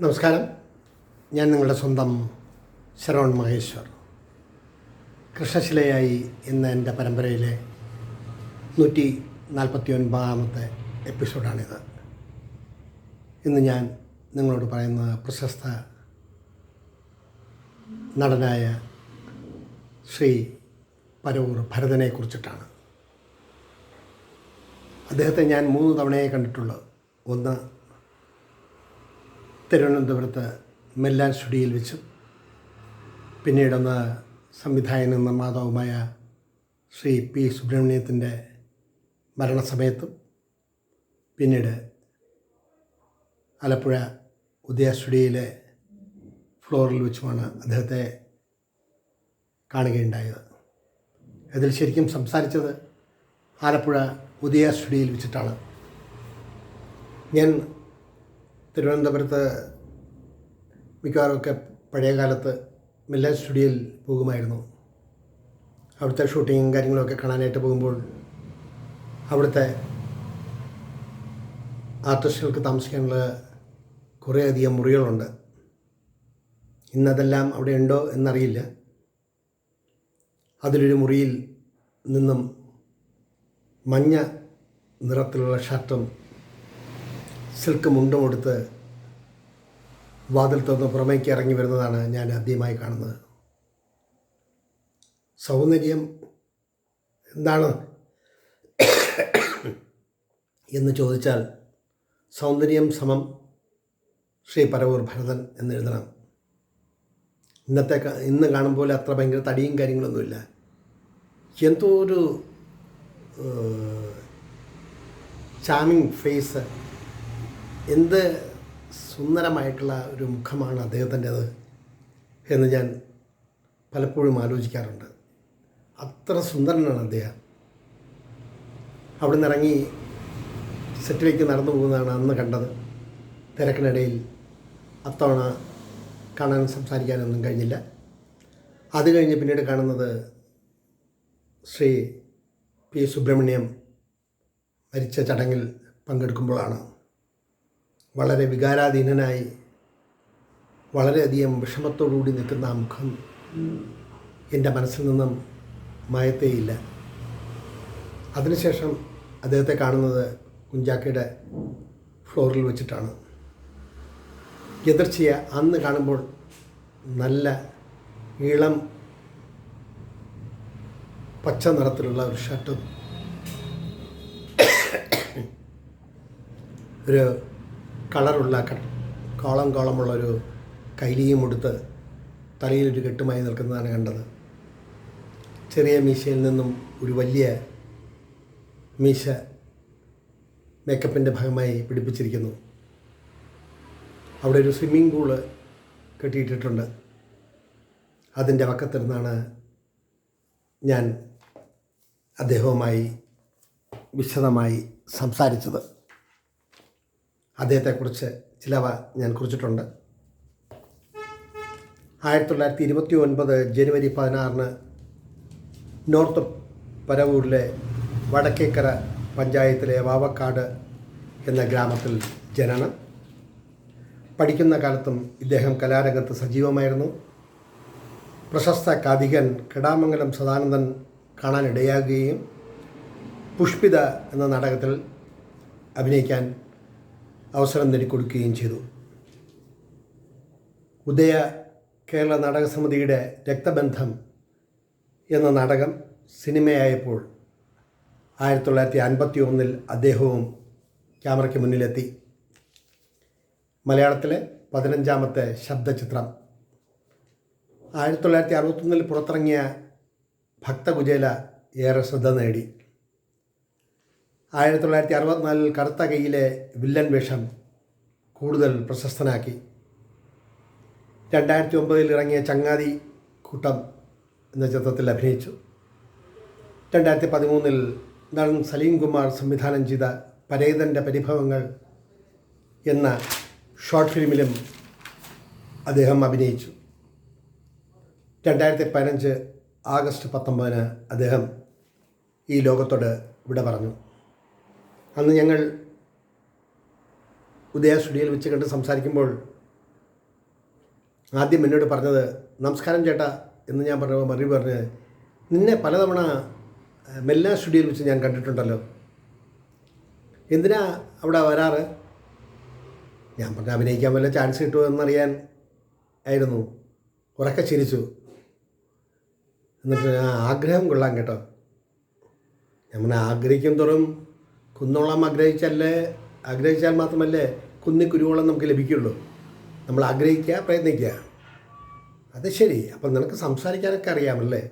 നമസ്കാരം. ഞാൻ നിങ്ങളുടെ സ്വന്തം ശരവൺ മഹേശ്വർ. കൃഷ്ണശിലയായി എന്ന എന്റെ പരമ്പരയിലെ നൂറ്റി നാൽപ്പത്തി ഒൻപതാമത്തെ എപ്പിസോഡാണിത്. ഇന്ന് ഞാൻ നിങ്ങളോട് പറയുന്ന പ്രശസ്ത നടനായ ശ്രീ പരവൂർ ഭരതനെ കുറിച്ചിട്ടാണ്. അദ്ദേഹത്തെ ഞാൻ മൂന്ന് തവണയെ കണ്ടിട്ടുള്ളൂ. ഒന്ന് തിരുവനന്തപുരത്ത് മെല്ലാൻ സ്റ്റുഡിയോയിൽ വെച്ചും പിന്നീടൊന്ന് സംവിധായകനും നിർമ്മാതാവുമായ ശ്രീ പി സുബ്രഹ്മണ്യത്തിന്റെ മരണസമയത്തും പിന്നീട് ആലപ്പുഴ ഉദയ സ്റ്റുഡിയോയിലെ ഫ്ലോറിൽ വെച്ചുമാണ് അദ്ദേഹത്തെ കാണുകയുണ്ടായത്. അതിൽ ശരിക്കും സംസാരിച്ചത് ആലപ്പുഴ ഉദയ സ്റ്റുഡിയോയിൽ വെച്ചിട്ടാണ്. ഞാൻ തിരുവനന്തപുരത്ത് മിക്കവാറുമൊക്കെ പഴയ കാലത്ത് മില്ലൻ സ്റ്റുഡിയോയിൽ പോകുമായിരുന്നു. അവിടുത്തെ ഷൂട്ടിങ്ങും കാര്യങ്ങളൊക്കെ കാണാനായിട്ട് പോകുമ്പോൾ അവിടുത്തെ ആർട്ടിസ്റ്റുകൾക്ക് താമസിക്കാനുള്ള കുറേയധികം മുറികളുണ്ട്. ഇന്നതെല്ലാം അവിടെ ഉണ്ടോ എന്നറിയില്ല. അതിലൊരു മുറിയിൽ നിന്നും മഞ്ഞ നിറത്തിലുള്ള ഷർട്ടും സിൽക്ക് മുണ്ടും കൊടുത്ത് വാതിൽ തുറന്ന് പുറമേക്ക് ഇറങ്ങി വരുന്നതാണ് ഞാൻ ആദ്യമായി കാണുന്നത്. സൗന്ദര്യം എന്താണ് എന്ന് ചോദിച്ചാൽ സൗന്ദര്യം സമം ശ്രീ പരവൂർ ഭരതൻ എന്ന് എഴുതണം. ഇന്നത്തെ ഇന്ന് കാണുമ്പോൾ അത്ര ഭയങ്കര തടിയും കാര്യങ്ങളൊന്നുമില്ല. എന്തോ ഒരു ചാമിങ് ഫേസ് എന്ത് സുന്ദരമായിട്ടുള്ള ഒരു മുഖമാണ് അദ്ദേഹത്തിന്റേത് എന്ന് ഞാൻ പലപ്പോഴും ആലോചിക്കാറുണ്ട്. അത്ര സുന്ദരനാണ് അദ്ദേഹം. അവിടെ നിന്നിറങ്ങി സെറ്റിലേക്ക് നടന്നു പോകുന്നതാണ് അന്ന് കണ്ടത്. തിരക്കിനിടയിൽ അത്തവണ കാണാൻ സംസാരിക്കാനൊന്നും കഴിഞ്ഞില്ല. അത് കഴിഞ്ഞ് പിന്നീട് കാണുന്നത് ശ്രീ പി സുബ്രഹ്മണ്യം മരിച്ച ചടങ്ങിൽ പങ്കെടുക്കുമ്പോഴാണ്. വളരെ വികാരാധീനനായി വളരെയധികം വിഷമത്തോടുകൂടി നിൽക്കുന്ന ആ മുഖം എന്റെ മനസ്സിൽ നിന്നും മായത്തേയില്ല. അതിനുശേഷം അദ്ദേഹത്തെ കാണുന്നത് കുഞ്ചാക്കയുടെ ഫ്ലോറിൽ വെച്ചിട്ടാണ്. എതിർച്ചയ അന്ന് കാണുമ്പോൾ നല്ല ഇളം പച്ച നിറത്തിലുള്ള ഒരു ഷർട്ടും ഒരു കളറുള്ള കോളം കോളമുള്ളൊരു കൈലിയും ഉടുത്ത് തലയിലൊരു കെട്ടുമായി നിൽക്കുന്നതാണ് കണ്ടത്. ചെറിയ മീശയിൽ നിന്നും ഒരു വലിയ മീശ മേക്കപ്പിന്റെ ഭാഗമായി പിടിപ്പിച്ചിരിക്കുന്നു. അവിടെ ഒരു സ്വിമ്മിംഗ് പൂൾ കെട്ടിയിട്ടിട്ടുണ്ട്. അതിന്റെ വക്കത്തിരുന്നാണ് ഞാൻ അദ്ദേഹവുമായി വിശദമായി സംസാരിച്ചത്. അദ്ദേഹത്തെക്കുറിച്ച് ചിലവ ഞാൻ കുറിച്ചിട്ടുണ്ട്. ആയിരത്തി തൊള്ളായിരത്തി ഇരുപത്തി ഒൻപത് ജനുവരി പതിനാറിന് നോർത്ത് പരവൂരിലെ വടക്കേക്കര പഞ്ചായത്തിലെ വാവക്കാട് എന്ന ഗ്രാമത്തിൽ ജനനം. പഠിക്കുന്ന കാലത്തും ഇദ്ദേഹം കലാരംഗത്ത് സജീവമായിരുന്നു. പ്രശസ്ത കാതികൻ കെടാമംഗലം സദാനന്ദൻ കാണാനിടയാകുകയും പുഷ്പിത എന്ന നാടകത്തിൽ അഭിനയിക്കാൻ അവസരം നേടിക്കൊടുക്കുകയും ചെയ്തു. ഉദയ കേരള നാടക സമിതിയുടെ രക്തബന്ധം എന്ന നാടകം സിനിമയായപ്പോൾ ആയിരത്തി തൊള്ളായിരത്തി അൻപത്തി ഒന്നിൽ അദ്ദേഹവും ക്യാമറയ്ക്ക് മുന്നിലെത്തി. മലയാളത്തിലെ പതിനഞ്ചാമത്തെ ശബ്ദചിത്രം. ആയിരത്തി തൊള്ളായിരത്തി അറുപത്തൊന്നിൽ പുറത്തിറങ്ങിയ ഭക്തകുചേല ഏറെ ശ്രദ്ധ നേടി. ആയിരത്തി തൊള്ളായിരത്തി അറുപത്തിനാലിൽ കറുത്ത കൈയിലെ വില്ലൻ വേഷം കൂടുതൽ പ്രശസ്തനാക്കി. രണ്ടായിരത്തി ഒമ്പതിൽ ഇറങ്ങിയ ചങ്ങാതി കൂട്ടം എന്ന ചിത്രത്തിൽ അഭിനയിച്ചു. രണ്ടായിരത്തി പതിമൂന്നിൽ നടൻ സലീം കുമാർ സംവിധാനം ചെയ്ത പരേതന്റെ പരിഭവങ്ങൾ എന്ന ഷോർട്ട് ഫിലിമിലും അദ്ദേഹം അഭിനയിച്ചു. രണ്ടായിരത്തി പതിനഞ്ച് ആഗസ്റ്റ് പത്തൊമ്പതിന് അദ്ദേഹം ഈ ലോകത്തോട് വിട പറഞ്ഞു. അന്ന് ഞങ്ങൾ ഉദയ സ്റ്റുഡിയോയിൽ വെച്ച് കണ്ട് സംസാരിക്കുമ്പോൾ ആദ്യം എന്നോട് പറഞ്ഞത് നമസ്കാരം ചേട്ടാ എന്ന് ഞാൻ പറഞ്ഞപ്പോൾ മറുപടി പറഞ്ഞ് നിന്നെ പലതവണ മെല്ല സ്റ്റുഡിയോയിൽ വെച്ച് ഞാൻ കണ്ടിട്ടുണ്ടല്ലോ. എന്തിനാ അവിടെ വരാറ്? ഞാൻ പറഞ്ഞ അഭിനയിക്കാൻ വല്ല ചാൻസ് കിട്ടുമോ എന്നറിയാൻ ആയിരുന്നു. ഉറക്കെ ചിരിച്ചു. എന്നിട്ട് ആഗ്രഹം കൊള്ളാം കേട്ടോ. നമ്മൾ ആഗ്രഹിക്കും തോറും കുന്നോളം ആഗ്രഹിച്ചല്ലേ ആഗ്രഹിച്ചാൽ മാത്രമല്ലേ കുന്നി കുരുവോളം നമുക്ക് ലഭിക്കുള്ളൂ. നമ്മൾ ആഗ്രഹിക്കുക പ്രയത്നിക്കുക. അത് ശരി. അപ്പം നിനക്ക് സംസാരിക്കാനൊക്കെ അറിയാമല്ലേ?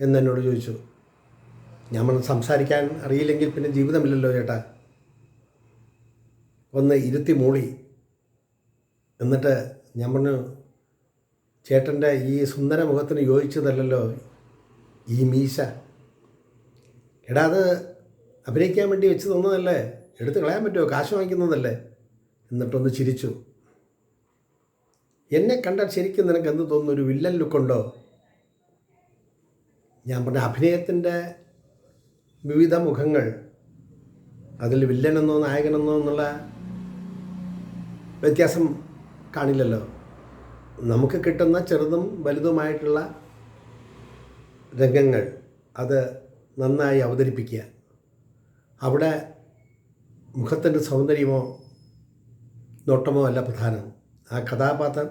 എന്ന് എന്നോട് ചോദിച്ചു. ഞാൻ സംസാരിക്കാൻ അറിയില്ലെങ്കിൽ പിന്നെ ജീവിതമില്ലല്ലോ ചേട്ടാ. ഒന്ന് ഇരുത്തി മൂളി. എന്നിട്ട് ഞാൻ പറഞ്ഞു ചേട്ടന്റെ ഈ സുന്ദര മുഖത്തിന് യോജിച്ചതല്ലല്ലോ ഈ മീശ. എടാ അത് അഭിനയിക്കാൻ വേണ്ടി വെച്ച് തന്നതല്ലേ? എടുത്ത് കളയാൻ പറ്റുമോ? കാശ് വാങ്ങിക്കുന്നതല്ലേ? എന്നിട്ടൊന്ന് ചിരിച്ചു. എന്നെ കണ്ടാൽ ശരിക്കും നിനക്ക് എന്ത് തോന്നുന്നു? ഒരു വില്ലൻ ലുക്കുണ്ടോ? ഞാൻ പറഞ്ഞ അഭിനയത്തിന്റെ വിവിധ മുഖങ്ങൾ. അതിൽ വില്ലനെന്നോ നായകനെന്നോ എന്നുള്ള വ്യത്യാസം കാണില്ലല്ലോ. നമുക്ക് കിട്ടുന്ന ചെറുതും വലുതുമായിട്ടുള്ള രംഗങ്ങൾ അത് നന്നായി അവതരിപ്പിക്കുക. അവിടെ മുഖത്തിന്റെ സൗന്ദര്യമോ നോട്ടമോ അല്ല പ്രധാനം. ആ കഥാപാത്രം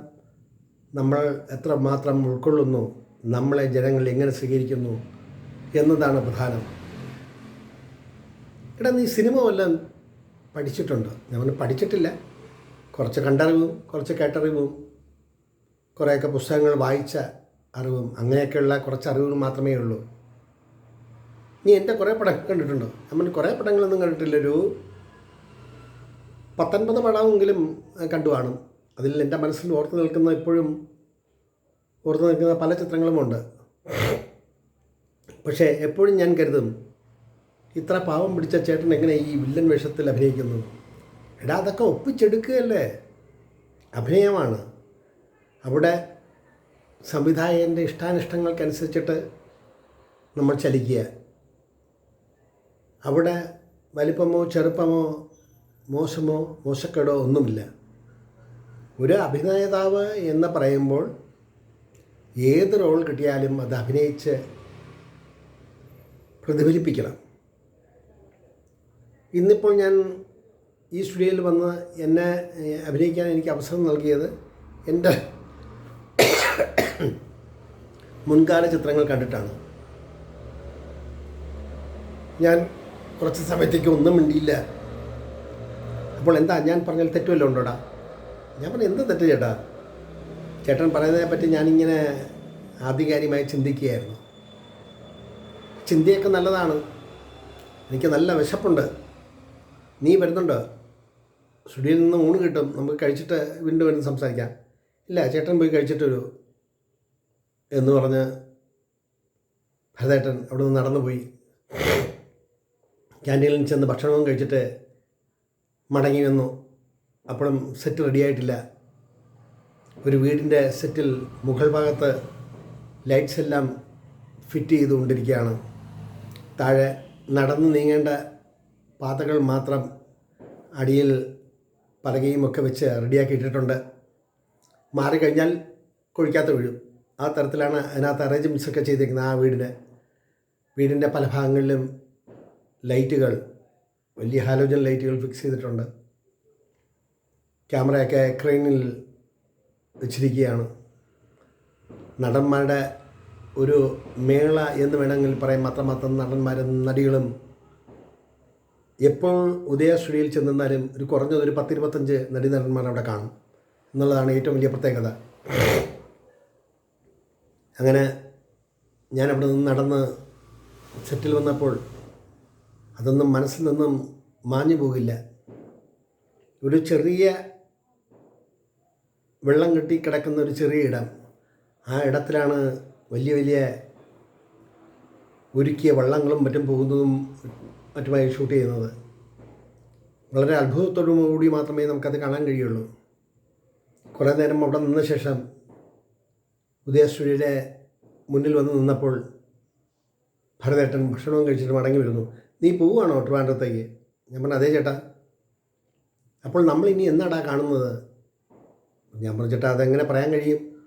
നമ്മൾ എത്ര മാത്രം ഉൾക്കൊള്ളുന്നു നമ്മളെ ജനങ്ങൾ എങ്ങനെ സ്വീകരിക്കുന്നു എന്നതാണ് പ്രധാനം. എടാ നീ സിനിമ വല്ലതും പഠിച്ചിട്ടുണ്ടോ? ഞാൻ പഠിച്ചിട്ടില്ല. കുറച്ച് കണ്ടറിവും കുറച്ച് കേട്ടറിവും കുറേയൊക്കെ പുസ്തകങ്ങൾ വായിച്ച അറിവും അങ്ങനെയൊക്കെയുള്ള കുറച്ച് അറിവുകൾ മാത്രമേ ഉള്ളൂ. നീ എന്റെ കുറേ പടം കണ്ടിട്ടുണ്ടോ? നമ്മൾ കുറേ പടങ്ങളൊന്നും കണ്ടിട്ടില്ല ഒരു പത്തൊൻപത് പടമെങ്കിലും കണ്ടു കാണും. അതിൽ എന്റെ മനസ്സിൽ ഓർത്ത് നിൽക്കുന്ന ഇപ്പോഴും ഓർത്ത് നിൽക്കുന്ന പല ചിത്രങ്ങളുമുണ്ട് പക്ഷേ എപ്പോഴും ഞാൻ കരുതും ഇത്ര പാവം പിടിച്ച ചേട്ടൻ എങ്ങനെ ഈ വില്ലൻ വേഷത്തിൽ അഭിനയിക്കുന്നു? എടാ അതൊക്കെ ഒപ്പിച്ചെടുക്കുകയല്ലേ? അഭിനയമാണ്. അവിടെ സംവിധായകന്റെ ഇഷ്ടാനിഷ്ടങ്ങൾക്കനുസരിച്ചിട്ട് നമ്മൾ ചലിക്കുക. അവിടെ വലിപ്പമോ ചെറുപ്പമോ മോശമോ മോശക്കേടോ ഒന്നുമില്ല. ഒരു അഭിനേതാവ് എന്ന് പറയുമ്പോൾ ഏത് റോൾ കിട്ടിയാലും അത് അഭിനയിച്ച് പ്രതിഫലിപ്പിക്കണം. ഇന്നിപ്പോൾ ഞാൻ ഈ സ്റ്റുഡിയോയിൽ വന്ന് എന്നെ അഭിനയിക്കാൻ എനിക്ക് അവസരം നൽകിയത് എന്റെ മുൻകാല ചിത്രങ്ങൾ കണ്ടിട്ടാണ്. ഞാൻ കുറച്ച് സമയത്തേക്ക് ഒന്നും മിണ്ടിയില്ല. അപ്പോൾ എന്താ ഞാൻ പറഞ്ഞാൽ തെറ്റുമല്ലോ ഉണ്ടോടാ? ഞാൻ പറഞ്ഞു എന്ത് തെറ്റ് ചേട്ടാ? ചേട്ടൻ പറയുന്നതിനെ പറ്റി ഞാനിങ്ങനെ ആധികാരികമായി ചിന്തിക്കുകയായിരുന്നു. ചിന്തയൊക്കെ നല്ലതാണ്. എനിക്ക് നല്ല വിശപ്പുണ്ട്. നീ വരുന്നുണ്ട്? സ്റ്റുഡിയോയിൽ നിന്ന് ഊണ് കിട്ടും. നമുക്ക് കഴിച്ചിട്ട് വീണ്ടും വരുന്ന സംസാരിക്കാം ഇല്ല ചേട്ടൻ പോയി കഴിച്ചിട്ട് വരൂ എന്ന് പറഞ്ഞ് ഭരതേട്ടൻ അവിടെ നിന്ന് നടന്നു പോയി ക്യാന്റീനിൽ ചെന്ന് ഭക്ഷണവും കഴിച്ചിട്ട് മടങ്ങി വന്നു. അപ്പോഴും സെറ്റ് റെഡിയായിട്ടില്ല ഒരു വീടിന്റെ സെറ്റിൽ മുകൾ ഭാഗത്ത് ലൈറ്റ്സ് എല്ലാം ഫിറ്റ് ചെയ്തുകൊണ്ടിരിക്കുകയാണ്. താഴെ നടന്ന് നീങ്ങേണ്ട പാതകൾ മാത്രം അടിയിൽ പലകയും ഒക്കെ വെച്ച് റെഡിയാക്കി ഇട്ടിട്ടുണ്ട്. മാറിക്കഴിഞ്ഞാൽ കൊഴിക്കാത്ത വീഴും. ആ തരത്തിലാണ് അതിനകത്ത് അറേഞ്ച്മെന്റ്സ് ഒക്കെ ചെയ്തിരിക്കുന്നത് ആ വീടിന്. വീടിന്റെ പല ഭാഗങ്ങളിലും ലൈറ്റുകൾ വലിയ ഹാലോജൻ ലൈറ്റുകൾ ഫിക്സ് ചെയ്തിട്ടുണ്ട്. ക്യാമറയൊക്കെ ക്രെയിനിൽ വെച്ചിരിക്കുകയാണ്. നടന്മാരുടെ ഒരു മേള എന്ന് വേണമെങ്കിൽ പറയാം. മാത്രമാത്രം നടന്മാരും നടികളും എപ്പോൾ ഉദയ സ്റ്റുഡിയോയിൽ ചെന്നാലും ഒരു കുറഞ്ഞത് ഒരു പത്തിരുപത്തഞ്ച് നടീനടന്മാർ അവിടെ കാണും എന്നുള്ളതാണ് ഏറ്റവും വലിയ പ്രത്യേകത. അങ്ങനെ ഞാൻ അവിടെ നിന്ന് നടന്ന് സെറ്റിൽ വന്നപ്പോൾ അതൊന്നും മനസ്സിൽ നിന്നും മാഞ്ഞു പോകില്ല. ഒരു ചെറിയ വെള്ളം കെട്ടി കിടക്കുന്ന ഒരു ചെറിയ ഇടം. ആ ഇടത്തിലാണ് വലിയ വലിയ ഒരുക്കിയ വള്ളങ്ങളും മറ്റും പോകുന്നതും മറ്റുമായി ഷൂട്ട് ചെയ്യുന്നത്. വളരെ അത്ഭുതത്തോടുകൂടി മാത്രമേ നമുക്കത് കാണാൻ കഴിയുള്ളൂ. കുറേ നേരം അവിടെ നിന്ന ശേഷം ഉദയ സ്റ്റുഡിയോയുടെ മുന്നിൽ വന്ന് നിന്നപ്പോൾ ഭരതേട്ടൻ ഭക്ഷണവും കഴിച്ചിട്ട് മടങ്ങി വരുന്നു. നീ പോവുകയാണോ ട്രിവാൻഡ്രത്തേക്ക്? ഞാൻ പറഞ്ഞു അതേ ചേട്ടാ. അപ്പോൾ നമ്മൾ ഇനി എന്നാടാ കാണുന്നത്? ഞാൻ പറഞ്ഞു ചേട്ടാ അതെങ്ങനെ പറയാൻ കഴിയും?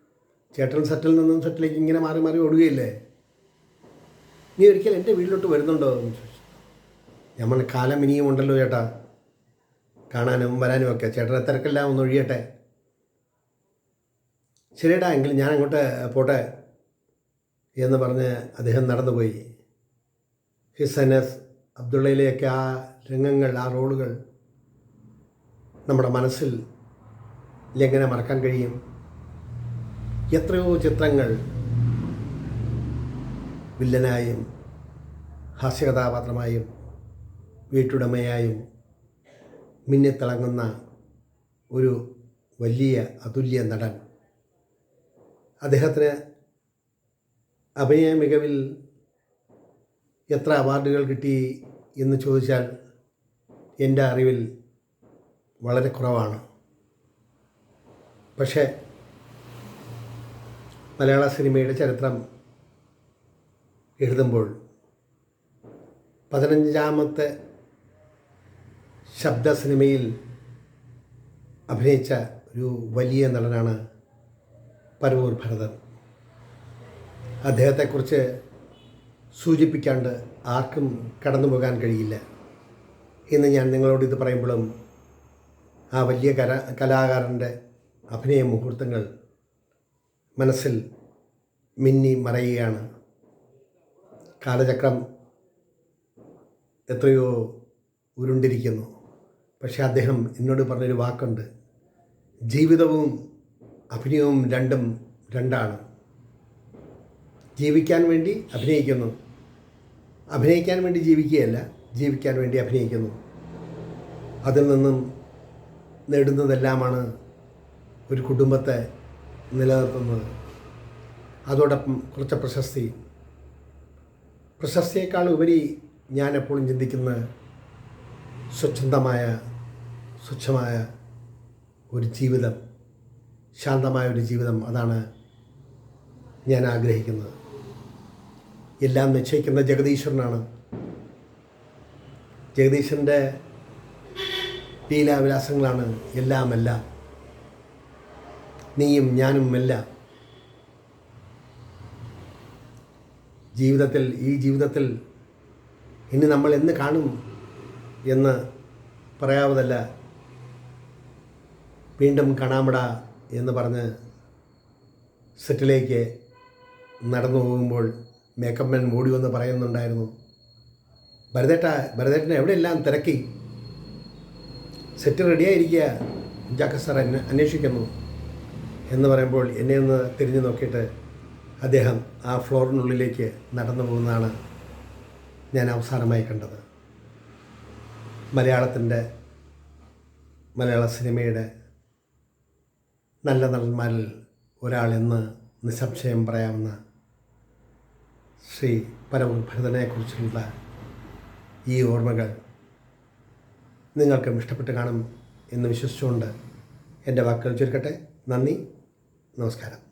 ചേട്ടൻ സെറ്റിൽ നിന്നും സെറ്റിലേക്ക് ഇങ്ങനെ മാറി മാറി ഓടുകയില്ലേ? നീ ഒരിക്കൽ എന്റെ വീട്ടിലോട്ട് വരുന്നുണ്ടോ? എന്ന് ചോദിച്ചു. ഞാൻ പറഞ്ഞു കാലം ഇനിയും ഉണ്ടല്ലോ ചേട്ടാ. കാണാനും വരാനും ഒക്കെ. ചേട്ടനെ തിരക്കെല്ലാം ഒന്ന് ഒഴിയട്ടെ. ശരിയേട്ടാ എങ്കിൽ ഞാൻ അങ്ങോട്ട് പോട്ടെ? എന്ന് പറഞ്ഞ് അദ്ദേഹം നടന്നുപോയി. ഹിസനസ് അബ്ദുള്ളയിലെയൊക്കെ ആ രംഗങ്ങൾ ആ റോളുകൾ നമ്മുടെ മനസ്സിൽ എങ്ങനെ മറക്കാൻ കഴിയും? എത്രയോ ചിത്രങ്ങൾ വില്ലനായും ഹാസ്യകഥാപാത്രമായും വീട്ടുടമയായും മിന്നിത്തിളങ്ങുന്ന ഒരു വലിയ അതുല്യ നടൻ. അദ്ദേഹത്തിന് അഭിനയ മികവിൽ എത്ര അവാർഡുകൾ കിട്ടി എന്ന് ചോദിച്ചാൽ എന്റെ അറിവിൽ വളരെ കുറവാണ്. പക്ഷേ മലയാള സിനിമയുടെ ചരിത്രം എഴുതുമ്പോൾ പതിനഞ്ചാമത്തെ ശബ്ദ സിനിമയിൽ അഭിനയിച്ച ഒരു വലിയ നടനാണ് പരവൂർ ഭരതൻ. അദ്ദേഹത്തെക്കുറിച്ച് സൂചിപ്പിക്കാണ്ട് ആർക്കും കടന്നു പോകാൻ കഴിയില്ല. ഇന്ന് ഞാൻ നിങ്ങളോട് ഇത് പറയുമ്പോഴും ആ വലിയ കല കലാകാരന്റെ അഭിനയ മുഹൂർത്തങ്ങൾ മനസ്സിൽ മിന്നി മറയുകയാണ്. കാലചക്രം എത്രയോ ഉരുണ്ടിരിക്കുന്നു. പക്ഷേ അദ്ദേഹം എന്നോട് പറഞ്ഞൊരു വാക്കുണ്ട്. ജീവിതവും അഭിനയവും രണ്ടും രണ്ടാണ്. ജീവിക്കാൻ വേണ്ടി അഭിനയിക്കുന്നു. അഭിനയിക്കാൻ വേണ്ടി ജീവിക്കുകയല്ല ജീവിക്കാൻ വേണ്ടി അഭിനയിക്കുന്നു. അതിൽ നിന്നും നേടുന്നതെല്ലാമാണ് ഒരു കുടുംബത്തെ നിലനിർത്തുന്നത്. അതോടൊപ്പം കുറച്ച് പ്രശസ്തി. പ്രശസ്തിയേക്കാൾ ഉപരി ഞാൻ എപ്പോഴും ചിന്തിക്കുന്ന സ്വച്ഛന്തമായ സ്വച്ഛമായ ഒരു ജീവിതം ശാന്തമായ ഒരു ജീവിതം അതാണ് ഞാൻ ആഗ്രഹിക്കുന്നത്. എല്ലാം നിശ്ചയിക്കുന്ന ജഗദീശ്വരനാണ്. ജഗദീശ്വരന്റെ ലീലാവിലാസങ്ങളാണ് എല്ലാമല്ല. എല്ലാം നീയും ഞാനും അല്ല. ജീവിതത്തിൽ ഈ ജീവിതത്തിൽ ഇനി നമ്മൾ എന്ന് കാണും എന്ന് പറയാവതല്ല വീണ്ടും കാണാമട എന്ന് പറഞ്ഞ് സെറ്റിലേക്ക് നടന്നു പോകുമ്പോൾ മേക്കപ്പ് മാൻ മൂടി വന്ന് പറയുന്നുണ്ടായിരുന്നു. ഭരതേട്ട ഭരതേട്ടനെ എവിടെയെല്ലാം തിരക്കി? സെറ്റ് റെഡിയായിരിക്കുക ജാക്ക സാർ എന്നെ അന്വേഷിക്കുന്നു എന്ന് പറയുമ്പോൾ എന്നെ ഒന്ന് തിരിഞ്ഞു നോക്കിയിട്ട് അദ്ദേഹം ആ ഫ്ലോറിനുള്ളിലേക്ക് നടന്നു പോകുന്നതാണ് ഞാൻ അവസാനമായി കണ്ടത്. മലയാളത്തിന്റെ മലയാള സിനിമയുടെ നല്ല നടന്മാരിൽ ഒരാളെന്ന് നിസ്സംശയം പറയാവുന്ന ശ്രീ പരമ ഭരതനെക്കുറിച്ചുള്ള ഈ ഓർമ്മകൾ നിങ്ങൾക്കും ഇഷ്ടപ്പെട്ട് കാണും എന്ന് വിശ്വസിച്ചുകൊണ്ട് എന്റെ വാക്കുകൾ ചുരുക്കട്ടെ. നന്ദി. നമസ്കാരം.